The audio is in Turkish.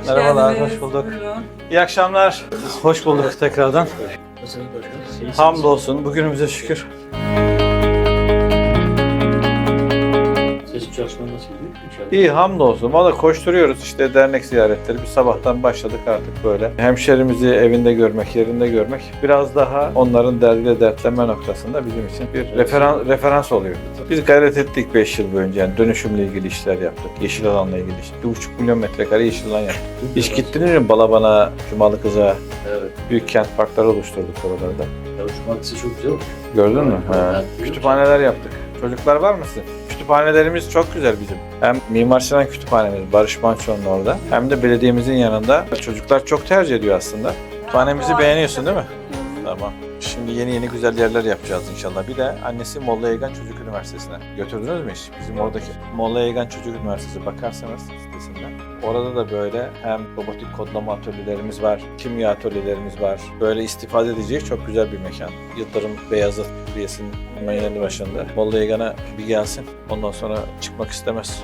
Hoş Merhabalar, geldiniz. hoş bulduk. Buyurun. İyi akşamlar. Hoş bulduk tekrardan. Hamdolsun. Bugünümüze şükür. Çalışmaları nasıl gidiyor? İnşallah. İyi hamdolsun. Valla koşturuyoruz işte dernek ziyaretleri. Bir sabahtan başladık artık böyle. Hemşerimizi evinde görmek, yerinde görmek biraz daha onların derdiyle dertlenme noktasında bizim için bir referans, referans oluyor. Biz gayret ettik 5 yıl boyunca yani dönüşümle ilgili işler yaptık. Yeşil alanla ilgili işte. 1,5 milyon metrekare yeşil alan yaptık. İş gittiniz mi Balaban'a, Cumalı Kız'a, Evet. büyük kent parkları oluşturduk oralarda. Ya şu maddesi çok güzel olmuş. Gördün mü? Ha. Kütüphaneler yaptık. Çocuklar var mısın? Kütüphanelerimiz çok güzel bizim. Hem Mimar Sinan Kütüphanemiz Barış Manço'nun orada hem de belediyemizin yanında. Çocuklar çok tercih ediyor aslında. Kütüphanemizi beğeniyorsun değil mi? Tamam. Şimdi yeni yeni güzel yerler yapacağız inşallah. Bir de annesi Molla Yegan Çocuk Üniversitesi'ne. Götürdünüz mü hiç? Bizim oradaki Molla Yegan Çocuk Üniversitesi bakarsanız sitesinden. Orada da böyle hem robotik kodlama atölyelerimiz var, kimya atölyelerimiz var. Böyle istifade edeceği çok güzel bir mekan. Yıldırım Beyazıt hemen yanı başında. Molla Yegan'a bir gelsin. Ondan sonra çıkmak istemez.